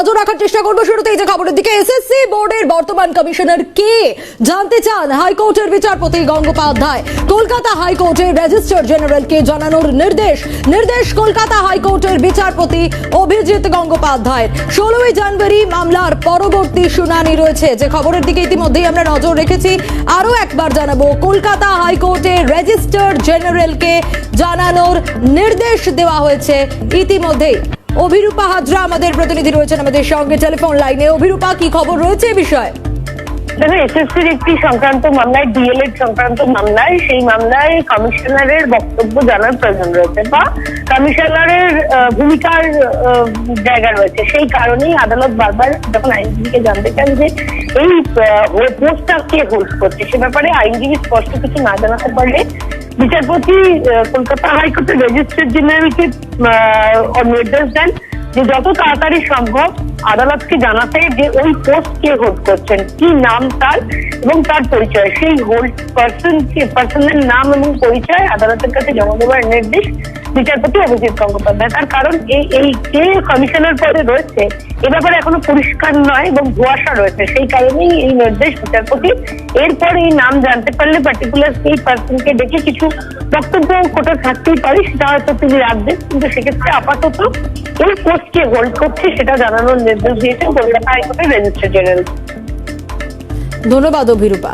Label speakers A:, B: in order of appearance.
A: নজর রাখার চেষ্টা করব শুরুতেই যে খবরের দিকে এসএসসি বোর্ডের বর্তমান কমিশনার কে জানতে চান? হাইকোর্টের বিচারপতি গঙ্গোপাধ্যায়। কলকাতা হাইকোর্টের রেজিস্ট্রার জেনারেলকে জানানোর নির্দেশ। নির্দেশ কলকাতা হাইকোর্টের বিচারপতি অভিজিৎ গঙ্গোপাধ্যায় ষোলোই জানুয়ারি মামলার পরবর্তী শুনানি রয়েছে। যে খবরের দিকে ইতিমধ্যেই আমরা নজর রেখেছি, আরও একবার জানাব, কলকাতা হাইকোর্টের রেজিস্ট্রার জেনারেলকে জানানোর নির্দেশ দেওয়া হয়েছে ইতিমধ্যেই। অভিরূপা হাজরা আমাদের প্রতিনিধি রয়েছেন আমাদের সঙ্গে টেলিফোন লাইনে। অভিরূপা, কি খবর রয়েছে এ বিষয়ে?
B: দেখো এসএসসির একটি সংক্রান্ত মামলায় ডিএলএড সংক্রান্ত মামলায়, সেই মামলায় কমিশনারের বক্তব্য জানার প্রয়োজন রয়েছে বা কমিশনারের ভূমিকার জায়গা রয়েছে। সেই কারণেই আদালত বারবার যখন আইনজীবীকে জানতে চান যে এই পোস্টটা কে হোল্ড করছে, সে ব্যাপারে আইনজীবী স্পষ্ট কিছু না জানাতে পারলে বিচারপতি কলকাতা হাইকোর্টের রেজিস্ট্রেট জেনারেলকে নির্দেশ দেন যে যত তাড়াতাড়ি সম্ভব আদালতকে জানাতে যে ওই পোস্ট কে হোল্ড করছেন, কি নাম তার এবং তার পরিচয়? সেই হোল্ড পার্সন পার্সনের নাম এবং পরিচয় আদালতের কাছে জমা দেওয়ার নির্দেশ বিচারপতি অভিজিৎ গঙ্গোপাধ্যায়। তার কারণ এই এই যে কমিশনার পদে রয়েছে, এ ব্যাপারে এখনও পরিষ্কার নয় এবং ধোয়াশা রয়েছে। সেই কারণেই এই নির্দেশ বিচারপতি এরপর এই নাম জানতে পারলে পার্টিকুলার সেই পার্সনকে ডেকে কিছু বক্তব্য কোটা থাকতেই পারে, সেটা হয়তো তিনি রাখবেন। কিন্তু সেক্ষেত্রে আপাতত এই পোস্টকে হোল্ড করছে, সেটা জানানোর নির্দেশ দিয়েছেন কলকাতা হাইকোর্টের রেজিস্ট্রার জেনারেল।
A: ধন্যবাদ অভিরূপা।